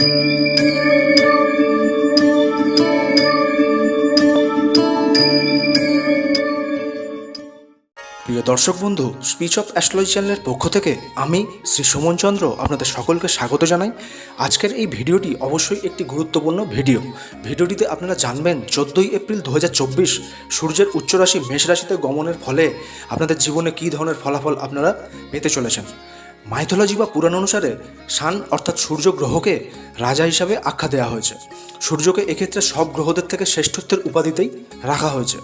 প্রিয় দর্শক বন্ধু স্পিচ অফ অ্যাস্ট্রোলজি চ্যানেলের পক্ষ থেকে আমি শ্রী সুমন চন্দ্র আপনাদের সকলকে স্বাগত জানাই। আজকের এই ভিডিওটি অবশ্যই একটি গুরুত্বপূর্ণ ভিডিও। ভিডিওটিতে আপনারা জানবেন, চোদ্দোই এপ্রিল দু হাজার চব্বিশ সূর্যের উচ্চ রাশি মেষ রাশিতে গমনের ফলে আপনাদের জীবনে কী ধরনের ফলাফল আপনারা পেতে চলেছেন। মাইথোলজি বা পুরাণ অনুসারে সান অর্থাৎ সূর্য গ্রহকে রাজা হিসাবে আখ্যা দেওয়া হয়েছে। সূর্যকে এক্ষেত্রে সব গ্রহদের থেকে শ্রেষ্ঠত্বের উপাধিতেই রাখা হয়েছে।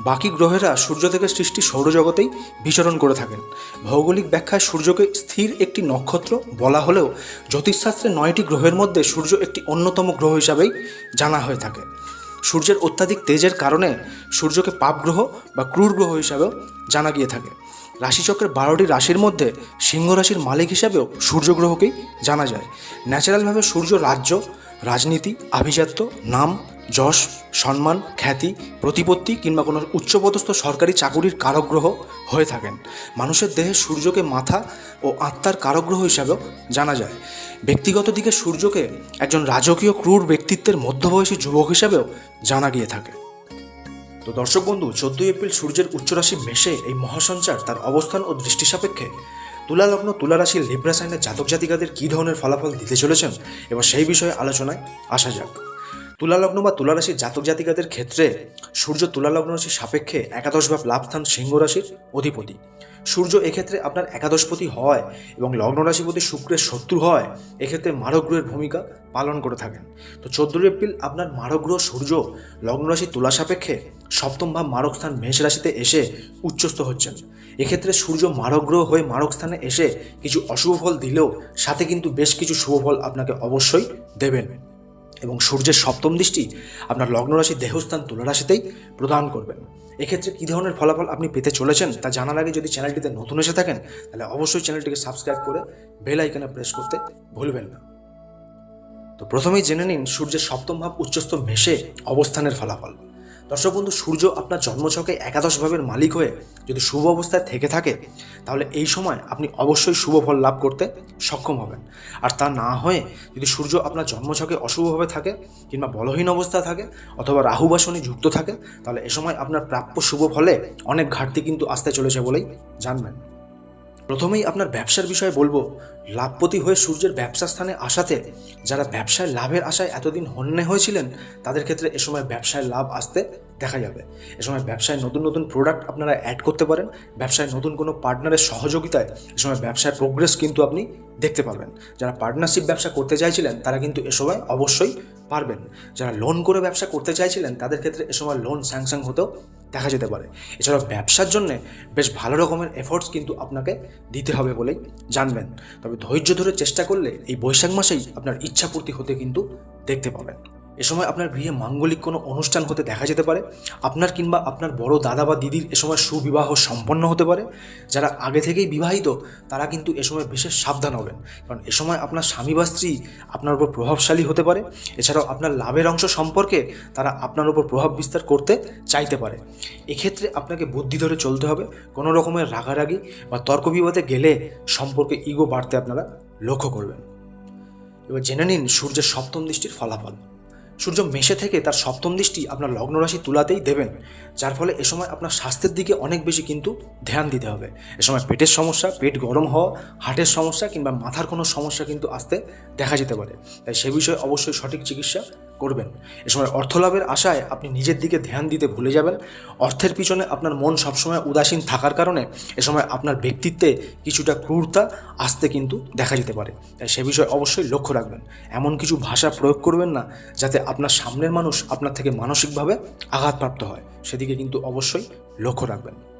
বাকি গ্রহেরা সূর্য থেকে সৃষ্টি সৌরজগতেই বিচরণ করে থাকেন। ভৌগোলিক ব্যাখ্যায় সূর্যকে স্থির একটি নক্ষত্র বলা হলেও জ্যোতিষশাস্ত্রে নয়টি গ্রহের মধ্যে সূর্য একটি অন্যতম গ্রহ হিসাবেই জানা হয়ে থাকে। সূর্যের অত্যাধিক তেজের কারণে সূর্যকে পাপ গ্রহ বা ক্রূর গ্রহ হিসাবেও জানা গিয়ে থাকে। রাশিচক্রের বারোটি রাশির মধ্যে সিংহ রাশির মালিক হিসাবেও সূর্যগ্রহকেই জানা যায়। ন্যাচারালভাবে সূর্য রাজ্য, রাজনীতি, আভিজাত্য, নাম, যশ, সম্মান, খ্যাতি, প্রতিপত্তি কিংবা কোনো উচ্চপদস্থ সরকারি চাকুরির কারগ্রহ হয়ে থাকেন। মানুষের দেহে সূর্যকে মাথা ও আত্মার কারগ্রহ হিসাবেও জানা যায়। ব্যক্তিগত দিকে সূর্যকে একজন রাজকীয় ক্রূর ব্যক্তিত্বের মধ্যবয়সী যুবক হিসাবেও জানা গিয়ে থাকে। তো দর্শক বন্ধু, চোদ্দই এপ্রিল সূর্যের উচ্চরাশি মেশে এই মহাসঞ্চার তার অবস্থান ও দৃষ্টি সাপেক্ষে তুলা লগ্ন তুলা রাশির লিব্রা সাইনের জাতক জাতিকাদের কী ধরনের ফলাফল দিতে চলেছেন? এবং সেই বিষয়ে আলোচনায় আসা যাক। তুলা লগ্ন বা তুলা রাশির জাতক জাতিকাদের ক্ষেত্রে সূর্য তুলা লগ্ন রাশির সাপেক্ষে একাদশ ভাব লাভস্থান সিংহ রাশির অধিপতি। সূর্য এক্ষেত্রে আপনার একাদশপতি হয় এবং লগ্ন রাশিপতি শুক্রের শত্রু হয়, এক্ষেত্রে মারগ্রহের ভূমিকা পালন করে থাকেন। তো চোদ্দোই এপ্রিল আপনার মারগ্রহ সূর্য লগ্ন রাশি তুলা সাপেক্ষে সপ্তম ভাব মারক স্থান মেষ রাশিতে এসে উচ্চস্থ হচ্ছেন। এক্ষেত্রে সূর্য মারগ্রহ হয়ে মারক স্থানে এসে কিছু অশুভ ফল দিলেও সাথে কিন্তু বেশ কিছু শুভ ফল আপনাকে অবশ্যই দেবেন। এবং সূর্যের সপ্তম দৃষ্টি আপনার লগ্নরাশির দেহস্থান তুলা রাশিতেই প্রদান করবেন। এক্ষেত্রে কী ধরনের ফলাফল আপনি পেতে চলেছেন তা জানার আগে যদি চ্যানেলটিতে নতুন এসে থাকেন, তাহলে অবশ্যই চ্যানেলটিকে সাবস্ক্রাইব করে বেল আইকনে প্রেস করতে ভুলবেন না। তো প্রথমেই জেনে নিন সূর্যের সপ্তম ভাব উচ্চস্থ মেশে অবস্থানের ফলাফল। দর্শক বন্ধু, সূর্য আপনার জন্মছকে একাদশ ভাবের মালিক হয়ে যদি শুভ অবস্থায় থেকে থাকে, তাহলে এই সময় আপনি অবশ্যই শুভ ফল লাভ করতে সক্ষম হবেন। আর তা না হয়ে যদি সূর্য আপনার জন্মছকে অশুভভাবে থাকে কিংবা বলহীন অবস্থা থাকে অথবা রাহু বা যুক্ত থাকে, তাহলে এ সময় আপনার প্রাপ্য শুভ ফলে অনেক ঘাটতি কিন্তু আসতে চলেছে বলেই জানবেন। প্রথমেই আপনার ব্যবসার বিষয়ে বলব, লাভপতি হয়ে সূর্যের ব্যবসা স্থানে আসাতে যারা ব্যবসায় লাভের আশায় এতদিন হন্যে হয়েছিলেন, তাদের ক্ষেত্রে এ সময় ব্যবসায় লাভ আসতে দেখা যাবে। এ সময় ব্যবসায় নতুন নতুন প্রোডাক্ট আপনারা অ্যাড করতে পারেন, ব্যবসায় নতুন কোনো পার্টনারের সহযোগিতায় এ সময় ব্যবসায় প্রোগ্রেস কিন্তু আপনি দেখতে পারবেন। যারা পার্টনারশিপ ব্যবসা করতে চাইছিলেন, তারা কিন্তু এ সময় অবশ্যই পারবেন। যারা লোন করে ব্যবসা করতে চাইছিলেন, তাদের ক্ষেত্রে এ সময় লোন স্যাংশন হতেও দেখা যেতে পারে। এছাড়াও ব্যবসার জন্য বেশ ভালো রকমের এফোর্টস কিন্তু আপনাকে দিতে হবে বলেই জানবেন। তবে ধৈর্য ধরে চেষ্টা করলে এই বৈশাখ মাসেই আপনার ইচ্ছাপূর্তি হতে কিন্তু দেখতে পাবেন। এ সময় আপনার গৃহে মাঙ্গলিক কোনো অনুষ্ঠান হতে দেখা যেতে পারে। আপনার কিংবা আপনার বড় দাদা বা দিদির এ সময় সুবিবাহ সম্পন্ন হতে পারে। যারা আগে থেকেই বিবাহিত, তারা কিন্তু এ সময় বিশেষ সাবধান হবেন। কারণ এ সময় আপনার স্বামী বা স্ত্রী আপনার উপর প্রভাবশালী হতে পারে। এছাড়াও আপনার লাভের অংশ সম্পর্কে তারা আপনার উপর প্রভাব বিস্তার করতে চাইতে পারে। এক্ষেত্রে আপনাকে বুদ্ধি ধরে চলতে হবে। কোনো রকমের রাগারাগি বা তর্ক বিবাদে গেলে সম্পর্কে ইগো বাড়তে আপনারা লক্ষ্য করবেন। এবার জেনে নিন সূর্যের সপ্তম দৃষ্টির ফলাফল। সূর্য মেষে থেকে তার সপ্তম দৃষ্টি আপনার লগ্ন রাশি তুলাতেই দেবেন, যার ফলে এ সময় আপনার স্বাস্থ্যের দিকে অনেক বেশি কিন্তু ধ্যান দিতে হবে। এ সময় পেটের সমস্যা, পেট গরম হওয়া, হার্টের সমস্যা কিংবা মাথার কোনো সমস্যা কিন্তু আসতে দেখা যেতে পারে। তাই সে বিষয়ে অবশ্যই সঠিক চিকিৎসা করবেন। এ সময় অর্থলাভের আশায় আপনি নিজের দিকে ধ্যান দিতে ভুলে যাবেন। অর্থের পিছনে আপনার মন সবসময় উদাসীন থাকার কারণে এ সময় আপনার ব্যক্তিত্বে কিছুটা ক্রূরতা আসতে কিন্তু দেখা যেতে পারে। তাই সে বিষয়ে অবশ্যই লক্ষ্য রাখবেন। এমন কিছু ভাষা প্রয়োগ করবেন না, যাতে আপনার সামনের মানুষ আপনার থেকে মানসিকভাবে আঘাতপ্রাপ্ত হয়। সেদিকে কিন্তু অবশ্যই লক্ষ্য রাখবেন।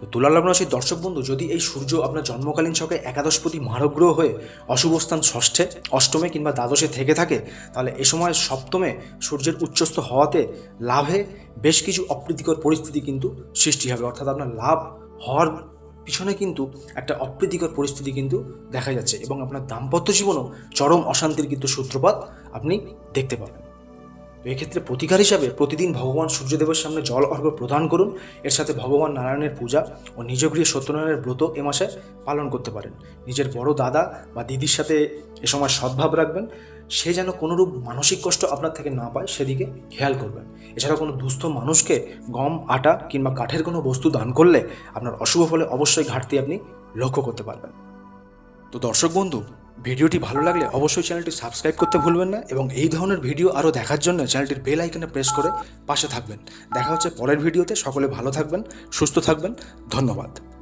তো তুলা লগ্ন রাশির দর্শক বন্ধু, যদি এই সূর্য আপনার জন্মকালীন ছকে একাদশপতি মারগ্রহ হয়ে অশুভ স্থান ষষ্ঠে, অষ্টমে কিংবা দ্বাদশে থেকে থাকে, তাহলে এ সময় সপ্তমে সূর্যের উচ্চস্থ হওয়াতে লাভে বেশ কিছু অপ্রীতিকর পরিস্থিতি কিন্তু সৃষ্টি হবে। অর্থাৎ আপনার লাভ হওয়ার পিছনে কিন্তু একটা অপ্রীতিকর পরিস্থিতি কিন্তু দেখা যাচ্ছে এবং আপনার দাম্পত্য জীবনও চরম অশান্তির কিন্তু সূত্রপাত আপনি দেখতে পাবেন। এক্ষেত্রে প্রতিকার হিসাবে প্রতিদিন ভগবান সূর্যদেবের সামনে জল অর্ঘ্য প্রদান করুন। এর সাথে ভগবান নারায়ণের পূজা ও নিজ গৃহে সত্যনারায়ণের ব্রত এ মাসে পালন করতে পারেন। নিজের বড় দাদা বা দিদির সাথে এ সময় সদ্ভাব রাখবেন। সে যেন কোনোরূপ মানসিক কষ্ট আপনার থেকে না পায়, সেদিকে খেয়াল করবেন। এছাড়া কোনো দুস্থ মানুষকে গম, আটা কিংবা কাঠের কোনো বস্তু দান করলে আপনার অশুভ ফলে অবশ্যই ঘাটতি আপনি লক্ষ্য করতে পারবেন। তো দর্শক বন্ধু ভিডিওটি ভালো লাগলে অবশ্যই চ্যানেলটি সাবস্ক্রাইব করতে ভুলবেন না এবং এই ধরনের ভিডিও আরও দেখার জন্য চ্যানেলটির বেল আইকনে প্রেস করে পাশে থাকবেন। দেখা হচ্ছে পরের ভিডিওতে। সকলে ভালো থাকবেন, সুস্থ থাকবেন। ধন্যবাদ।